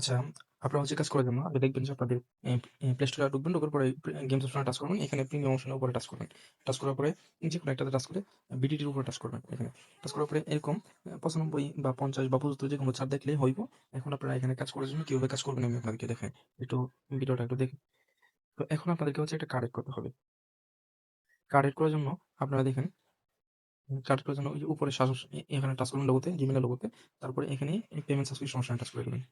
আচ্ছা, আপনারা হচ্ছে কাজ করার জন্য আগে দেখবেন যে আপনাদের প্লে স্টোরে ঢুকবেন, ঢোকার পরে গেমস অপশনে টাচ করবেন। এখানে প্রিমিয়াম অপশনের উপরে টাচ করবেন। টাচ করার পরে যে কোনো একটাতে টাচ করে বিডিটির উপরে টাচ করবেন এখানে। টাচ করার পরে এরকম ৯৫ বা ৫০ বা পঁচাত্তর যে কোনো ছাড় দেখলেই হইব। এখন আপনারা এখানে কাজ করার জন্য কীভাবে কাজ করবেন আমি আপনাদেরকে দেখাই। একটু ভিডিওটা একটু দেখেন। তো এখন আপনাদেরকে হচ্ছে একটা কারেক্ট করতে হবে। কারেক্ট করার জন্য আপনারা দেখেন কার্ড করার জন্য উপরে এখানে টাচ করবেন Gmail এর লোগোতে। তারপরে এখানে পেমেন্ট সাবস্ক্রিপশন অপশনে টাচ করে দিবেন।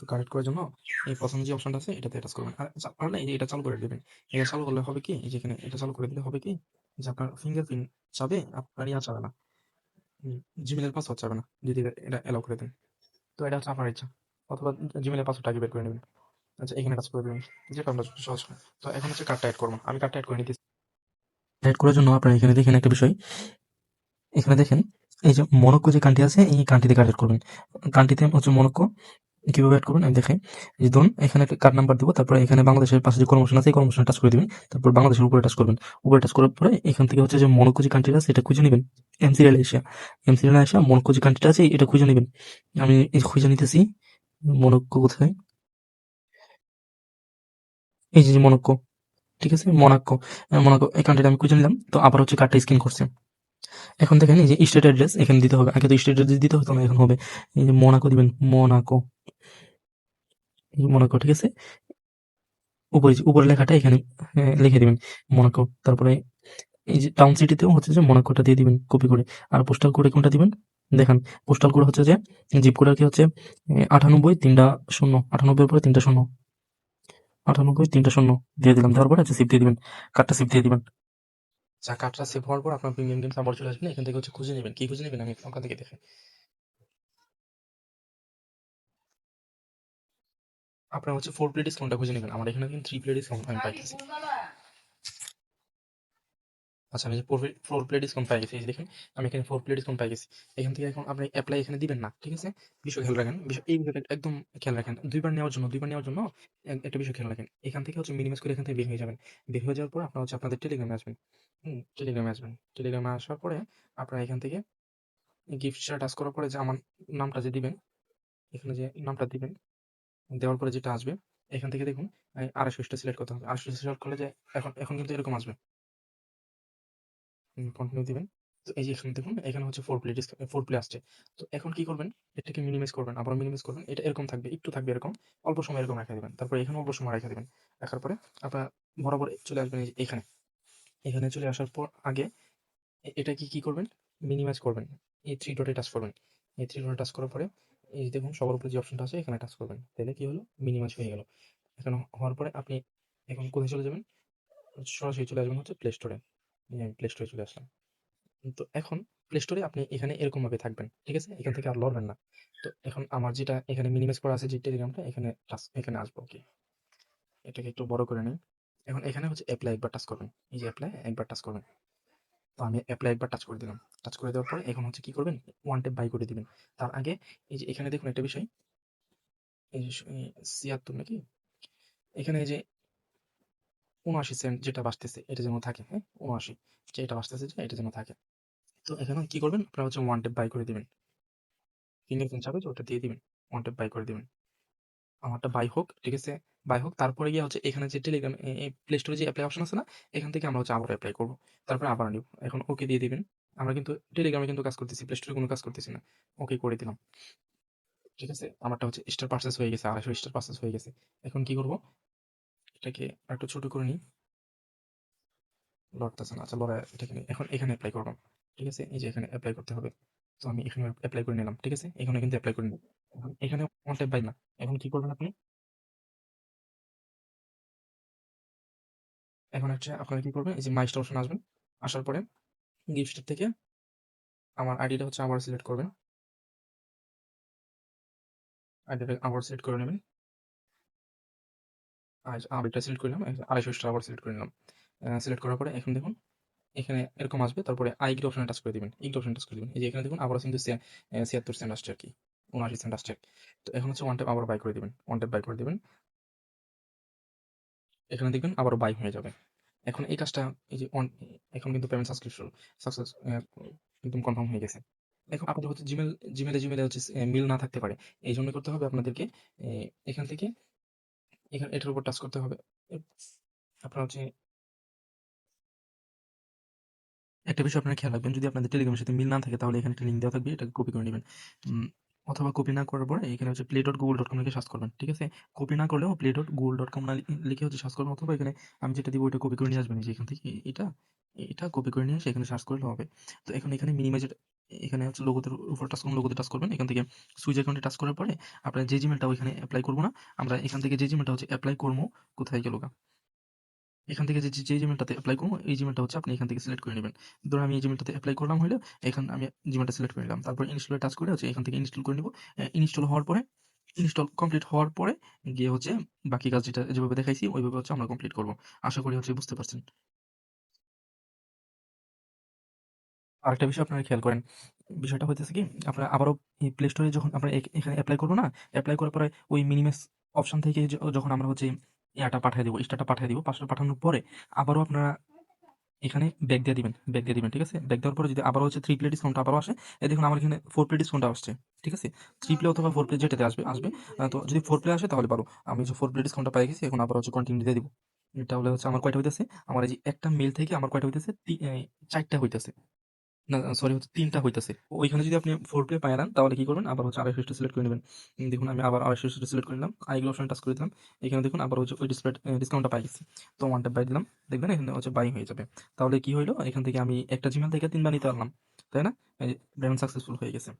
তো কারেক্ট করার জন্য এই ১ম যে অপশনটা আছে এটাতে টাচ করবেন। আর এই যে এটা চালু করে দিবেন। এটা চালু করলে হবে কি? এই যে এখানে এটা চালু করে দিলে হবে কি? যে আপনার ফিঙ্গারপ্রিন্ট চাবে, আপনার ইয়া চাবে না। এর পাসওয়ার্ড চাবে না। যদি এটা এলাও করে দেন। তো এটা হচ্ছে আপনার ইচ্ছা। অথবা এর পাসওয়ার্ডটা আগে বের করে নেবেন। আচ্ছা এখানে টাচ করে দিবেন। আপনার জন্য সহজ তো এখন হচ্ছে কার্ডটা এড করব। আমি কার্ডটা এড করে নিতেছি। এড করার জন্য আপনারা এখানে দেখেন একটা বিষয়। এখানে দেখেন এই যে মরক্কো যে কান্ট্রি আছে এই কান্ট্রিতে কার্ড করবেন। কান্ট্রিতে হচ্ছে মরক্কো কীভাবে অ্যাড করবেন আমি দেখাই। যে ধরুন এখানে একটা কার্ড নাম্বার দেবো তারপরে এখানে বাংলাদেশের পাশে যে কর্মসূচি আছে এই কর্মসূচি টাচ করে দিবেন। তারপর বাংলাদেশের উপরে টাচ করবেন। উপরে টাচ করার পরে এখান থেকে হচ্ছে যে যে কান্ট্রিটা আছে এটা খুঁজে নিবেন। এম সিরিয়ালে এসে এম সিরিয়ালে এসে মরক্কো যে কান্ট্রিটা আছে এটা খুঁজে নিবেন। আমি খুঁজে নিতেছি। মরক্কো কোথায়? এই যে, মরক্কো। ঠিক আছে? মোনাক্কো। আ এই কান্ট্রিটা আমি খুঁজে নিলাম। তো আবার হচ্ছে কার্ডটা স্ক্যান করছি। এখন দেখেন এই যে স্টেট অ্যাড্রেস এখানে দিতে হবে। আগে তো স্টেট অ্যাড্রেস দিতে হতো না এখন হবে। এই যে মোনাকো দিবেন। মোনাকো। মোনাকো ঠিক আছে? উপরে উপরে লেখাটা এখানে হ্যাঁ, লিখে দিবেন মোনাকো। তারপরে এই যে টাউন সিটিতেও হচ্ছে যে মোনাকোটা দিয়ে দিবেন কপি করে। আর পোস্টাল কোডে কোনটা দিবেন? দেখেন পোস্টাল কোড হচ্ছে যে জিপ কোড আর কি হচ্ছে এ ৯৮ ৩টা ০ ৯৮ এর পরে ৩টা ০ ৯৮ ৩টা ০ দিয়ে দিলাম। দেওয়ার পরে হচ্ছে সেভ দিয়ে দিবেন। কার্ডটা সেভ দিয়ে দিবেন। আচ্ছা কার্ডটা সেভ হওয়ার পর আপনার প্রিমিয়াম গেমস আবার চলে আসবেন। এখান থেকে হচ্ছে খুঁজে নেবেন। কি খুঁজে নেবেন আমি ওখান থেকে দেখে আপনার হচ্ছে ফোর প্লে ডিসকাউন্টটা খুঁজে নেবেন। আমার এখানে কিন্তু থ্রি প্লে ডিসকাউন্ট আমি পাইতেছি। আচ্ছা আমি ফোর 4 প্লে ডিসকাউন্ট পাই গেছি। দেখেন আমি এখানে ফোর প্লে ডিসকাউন্ট পাই গেছি। এখান থেকে এখন আপনি অ্যাপ্লাই এখানে দিবেন না। ঠিক আছে? বিষয় খেয়াল রাখেন। বিষয় এই বিষয়টা একদম খেয়াল রাখেন। দুইবার নেওয়ার জন্য দুইবার নেওয়ার জন্য একটা বিষয় খেয়াল রাখেন। এখান থেকে হচ্ছে মিনিমাইজ করে এখান থেকে বের হয়ে যাবেন। বের হয়ে যাওয়ার পর আপনারা হচ্ছে আপনাদের টেলিগ্রামে আসবেন। হুম? টেলিগ্রামে আসবেন। টেলিগ্রামে আসার পরে আপনারা এখান থেকে গিফট শেয়ার টাচ করার পরে যে আমার নামটা যে দিবেন, এখানে যে নামটা দিবেন, দেওয়ার পরে যেটা আসবে এখান থেকে দেখুন এই ২৫০ টা সিলেক্ট করতে হবে। ২৫০ সিলেক্ট করলে যে এখন এখন কিন্তু এরকম আসবে। কন্টিনিউ দিবেন। তো এই যে এখানে দেখুন এখানে হচ্ছে ফোর প্লে 4 প্লে আসছে। তো এখন কি করবেন? এটাকে মিনিমাইজ করবেন। আবারও মিনিমাইজ করবেন। এটা এরকম থাকবে, একটু থাকবে এরকম। অল্প সময় এরকম রেখে দেবেন তারপরে এখানে অল্প সময় রেখে দেবেন রাখার পরে আপনার বরাবর চলে আসবেন এখানে। এখানে চলে আসার পর আগে এ এটাকে কি করবেন? মিনিমাইজ করবেন। এই থ্রি ডটে টাচ করবেন। এই থ্রি ডটে টাচ করার পরে এই দেখুন সবার উপরে যে অপশনটা আছে এখানে টাচ করবেন। তাহলে কি হলো? মিনিমাইজ হয়ে গেল। এখানে হওয়ার পরে আপনি এখন কোথায় চলে যাবেন? সরাসরি চলে আসবেন হচ্ছে প্লে স্টোরে। প্লে স্টোরে চলে আসলাম। তো এখন প্লে স্টোরে আপনি এখানে এরকমভাবে থাকবেন। ঠিক আছে? এখান থেকে আর লড়বেন না। তো এখন আমার যেটা এখানে মিনিমাইজ করা আছে যে টেলিগ্রামটা এখানে এখানে আসব ওকে। এটাকে একটু বড় করে নেই। এখন এখানে হচ্ছে অ্যাপ্লাই একবার টাচ করবেন। এই যে অ্যাপ্লাই একবার টাচ করবেন। তো আমি অ্যাপ্লাই একবার টাচ করে দিলাম। টাচ করে দেওয়ার পরে এখন হচ্ছে কি করবেন? ওয়ান ট্যাপ বাই করে দিবেন। তার আগে এই যে এখানে দেখুন একটা বিষয়। এই যে ৭৬ নাকি? এখানে যে ৭৯ সেন্ট যেটা বাঁচতেছে এটা যেন থাকে, হ্যাঁ? ৭৯ যে এটা বাঁচতেছে যে এটা যেন থাকে। তো এখানে কি করবেন? আপনারা হচ্ছে ওয়ান ট্যাপ বাই করে দিবেন। চাবে যে ওটা দিয়ে দিবেন। ওয়ান ট্যাপ বাই করে দিবেন। আমারটা বাই হোক, ঠিক আছে? বাই হোক তারপরে গিয়ে হচ্ছে এখানে যে টেলিগ্রাম এ এ প্লে স্টোরে যে এপ্লাই অপশন আছে না? এখান থেকে আমরা হচ্ছে আবার অ্যাপ্লাই করব তারপরে আবার নিব। এখন ওকে দিয়ে দিবেন। আমরা কিন্তু টেলিগ্রামে কিন্তু কাজ করতেছি। প্লে স্টোরে কোনো কাজ করতেছি না। ওকে করে দিলাম। ঠিক আছে? আমারটা হচ্ছে স্টার পারচেজ হয়ে গেছে। ২৫০ স্টার পারচেজ হয়ে গেছে। এখন কি করব? এটাকে আরেকটু ছোট করে নিই। লড়তেছে না। আচ্ছা লড়ায় এটাকে নিই। এখন এখানে অ্যাপ্লাই করব। ঠিক আছে? এই যে এখানে অ্যাপ্লাই করতে হবে। তো আমি এখানে অ্যাপ্লাই করে নিলাম। ঠিক আছে? এখানে কিন্তু এপ্লাই করে নিব। এখন এখানে ওয়ান ট্যাপ বাই না। এখন কি করবেন আপনি? এখন হচ্ছে আপনারা কি করবেন? এই যে মাই স্টোর অপশনে আসবেন। আসার পরে গিফট থেকে আমার আইডিটা হচ্ছে আবার সিলেক্ট করবেন। আইডিটা আবার সিলেক্ট করে নেবেন। আইডিটা সিলেক্ট করে নিলাম। ২৫০ টা আবার সিলেক্ট করে নিলাম। সিলেক্ট করার পরে এখন দেখুন, এখানে এরকম আসবে। তারপরে আই গ্রিড অপশনে টাচ করে দিবেন। এই অপশনে টাচ করে দিবেন। এই যে এখানে দেখুন, আবারও কিন্তু ৭৬ সেন্ট আসছে আরকি। ৭৯ সেন্ট আসছে। তো এখন হচ্ছে ওয়ান ট্যাপ আবার বাই করে দিবেন। ওয়ান ট্যাপ বাই করে দিবেন। এখানে দেখবেন আবার বাই হয়ে যাবে। এখন এই কাজটা, এই যে অন এখন কিন্তু পেমেন্ট সাবস্ক্রিপশন সাকসেস একদম কনফার্ম হয়ে গেছে। এখন আপনাদের হচ্ছে জিমেল জিমেলে জিমেলে হচ্ছে মিল না থাকতে পারে। এই জন্য করতে হবে আপনাদেরকে এখান থেকে এখানে এটার উপর টাচ করতে হবে। আপনার হচ্ছে একটা বিষয় আপনারা খেয়াল রাখবেন, যদি আপনাদের টেলিগ্রামের সাথে মিল না থাকে তাহলে এখানে একটা লিঙ্ক দেওয়া থাকবে, এটাকে কপি করে নিবেন। অথবা কপি না করার পরে এখানে হচ্ছে play.google.com লিখে সার্চ করবেন। ঠিক আছে? কপি না করলেও play.google.com না লি লিখে হচ্ছে সার্চ করবেন অথবা এখানে আমি যেটা দিব ওইটা কপি করে নিয়ে আসবেন যে এখান থেকে এটা, এটা কপি করে নিয়ে এসে এখানে সার্চ করলে হবে। তো এখন এখানে মিনিমাইজ এখানে হচ্ছে লোগোতে উপর টাচ লোগোতে টাচ করবেন। এখান থেকে সুইচ আইকনে টাচ করার পরে আপনার যে জিমেলটা ওইখানে এপ্লাই করব না, আমরা এখান থেকে যে জিমেলটা হচ্ছে এপ্লাই করব, কোথায় গেল? এখান থেকে যে, জিমেলটাতে এপ্লাই করব এই জিমেলটা হচ্ছে আপনি এখান থেকে সিলেক্ট করে নিবেন। ধরুন আমি এই জিমেলটাতে অ্যাপ্লাই করলাম হইল, এখন আমি জিমেলটা সিলেক্ট করে নিলাম। তারপর ইনস্টলে টাচ করে হচ্ছে এখান থেকে ইনস্টল করে নিব। ইনস্টল হওয়ার পরে ইনস্টল কমপ্লিট হওয়ার পরে গিয়ে হচ্ছে বাকি কাজ যেটা যেভাবে দেখাইছি ওইভাবে হচ্ছে আমরা কমপ্লিট করব আশা করি হচ্ছে বুঝতে পারছেন। আরেকটা বিষয় আপনারা খেয়াল করেন। বিষয়টা হইতেছে কি আপনারা আবারও প্লে স্টোরে যখন আমরা এখানে অ্যাপ্লাই করব না? অ্যাপ্লাই করার পরে ওই মিনিমাইজ অপশন থেকে যখন আমরা হচ্ছে ইয়াটা পাঠিয়ে দিব, স্টারটা পাঠিয়ে দিব, পাসওয়ার্ড পাঠানোর পরে আবারও আপনারা এখানে ব্যাগ দিয়ে দিবেন, ব্যাগ দিয়ে দিবেন। ঠিক আছে? ব্যাগ দেওয়ার পরে যদি আবারও হচ্ছে থ্রি প্লে ডিসকাউন্ট আবারও আসে, এই দেখুন আমার এখানে ফোর প্লে ডিসকাউন্ট আসছে। ঠিক আছে? থ্রি প্লে অথবা ফোর প্লে যেটাতে আসবে, আসবে। তো যদি ফোর প্লে আসে তাহলে ভালো। আমি যে ফোর প্লে ডিসকাউন্টটা পাই গেছি এখন আবার হচ্ছে কন্টিনিউ দিয়ে দিব। তাহলে হচ্ছে আমার কয়টা হইতেছে? আমার এই যে একটা মেইল থেকে আমার কয়টা হইতেছে? তি এ ৪ টা হইতেছে। না, সরি হচ্ছে ৩ টা হইতেছে। ওইখানে যদি আপনি ফোর প্লে পাইয়া দেন তাহলে কি করবেন? আবার হচ্ছে ২৫০ টা সিলেক্ট করে নেবেন দেখুন আমি আবার ২৫০ টা সিলেক্ট করে নিলাম। আইগুলো অপশনে টাচ করে দিলাম। এখানে দেখুন আবার হচ্ছে ওই ডিসপ্লে ডিসকাউন্টটা পাই গেছি। তো 1 ট্যাপ বাই দিলাম। দেখবেন এখানে হচ্ছে বাই হয়ে যাবে। তাহলে কি হইল? এখান থেকে আমি একটা জিমেল থেকে তিনবার নিতে পারলাম। তাই না? পেমেন্ট সাকসেসফুল হয়ে গেছে।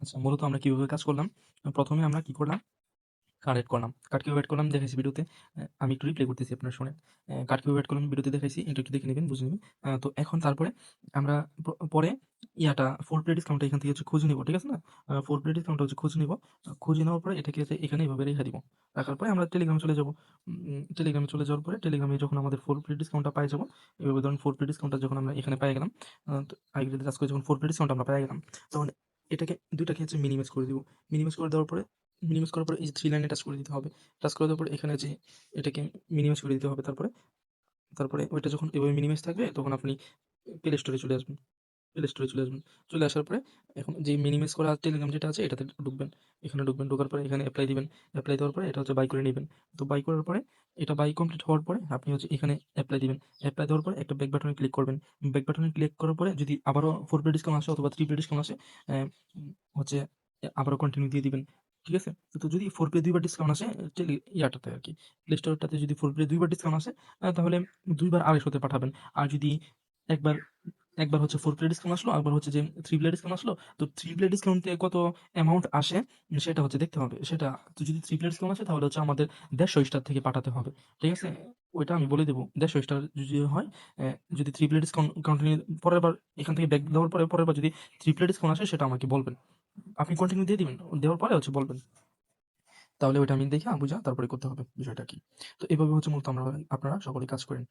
আচ্ছা মূলত আমরা কীভাবে কাজ করলাম? প্রথমে আমরা কি করলাম? এড করলাম। কার্ড কীভাবে করলাম দেখাইছি ভিডিওতে। আমি একটু রিপ্লে করতেছি আপনার শোনেন। অ্যা কার্ড কীভাবে করলাম ভিডিওতে দেখাইছি। এটা একটু দেখে নিবেন, বুঝে নিবেন। তো এখন তারপরে আমরা পরে ইয়াটা ফোর প্লে ডিসকাউন্টটা এখান থেকে হচ্ছে খুঁজে নিব। ঠিক আছে না? ফোর 4 প্লে ডিসকাউন্টটা হচ্ছে খুঁজে নিব। খুঁজে নেওয়ার পরে এটাকে হচ্ছে এখানে এভাবে রেখে দিব। রাখার পরে আমরা টেলিগ্রামে চলে যাব। টেলিগ্রামে চলে যাওয়ার পরে টেলিগ্রামে যখন আমাদের ফোর প্লে ডিসকাউন্টটা পাই যাব, এভাবে ধরুন ফোর প্লে ডিসকাউন্টটা যখন আমরা এখানে পেয়ে গেলাম, আ তো আইডিতে করে যখন ফোর প্লে ডিসকাউন্ট আমরা পেয়ে গেলাম, তখন এটাকে ২ টাকে হচ্ছে মিনিমাইজ করে দিব। মিনিমাইজ করে দেওয়ার পরে মিনিমাইজ করার পরে এই 3 লাইনে টাচ করে দিতে হবে। টাচ করে দেওয়ার পরে এখানে যে এটাকে মিনিমাইজ করে দিতে হবে তারপরে। তারপরে ওইটা যখন এভাবে মিনিমাইজ থাকবে তখন আপনি প্লে স্টোরে চলে আসবেন। প্লে স্টোরে চলে আসবেন। চলে আসার পরে এখন যে মিনিমাইজ করা টেলিগ্রাম যেটা আছে এটাতে ঢুকবেন। এখানে ঢুকবেন। ঢোকার পরে এখানে অ্যাপ্লাই দিবেন। অ্যাপ্লাই দেওয়ার পরে এটা হচ্ছে বাই করে নিবেন। তো বাই করার পরে এটা বাই কমপ্লিট হওয়ার পরে আপনি হচ্ছে এখানে অ্যাপ্লাই দিবেন। এপ্লাই দেওয়ার পরে একটা ব্যাক বাটনে ক্লিক করবেন। ব্যাক বাটনে ক্লিক করার পরে যদি আবারও ফোর প্লে ডিসকাউন্ট আসে অথবা 3 প্লে ডিসকাউন্ট আসে, হচ্ছে আবারও কন্টিনিউ দিয়ে দিবেন। ঠিক আছে? তো যদি 4 প্লে ২ বার ডিসকাউন্ট আসে টেলি ইয়াটাতে আরকি। প্লে স্টোরটাতে যদি ফোর পে দুইবার ডিসকাউন্ট আসে তাহলে ২ বার ২৫০ তে পাঠাবেন। আর যদি একবার একবার হচ্ছে ফোর প্লে ডিসকাউন্ট আসলো, একবার হচ্ছে যে থ্রি প্লে ডিসকাউন্ট আসলো, তো 3 প্লে ডিসকাউন্টে কত অ্যামাউন্ট আসে সেটা হচ্ছে দেখতে হবে। সেটা তো যদি থ্রি প্লে ডিসকাউন্ট আসে তাহলে হচ্ছে আমাদের ১৫০ স্টার থেকে পাঠাতে হবে। ঠিক আছে? ওইটা আমি বলে দেবো ১৫০ স্টার যদি হয়, যদি থ্রি প্লে ডিসকাউন্ট কন্টিনিউ পরের বার এখান থেকে ব্যাক দেওয়ার পরে পরের বার যদি থ্রি প্লে ডিসকাউন্ট আসে সেটা আমাকে বলবেন। আপনি কন্টিনিউ দিয়ে দিবেন। দেওয়ার পরে হচ্ছে বলবেন। তাহলে ওইটা আমি দেখে বুঝা তারপরে করতে হবে বিষয়টা কি। তো এভাবে হচ্ছে মূলত আমরা আপনারা সকলে কাজ করেন।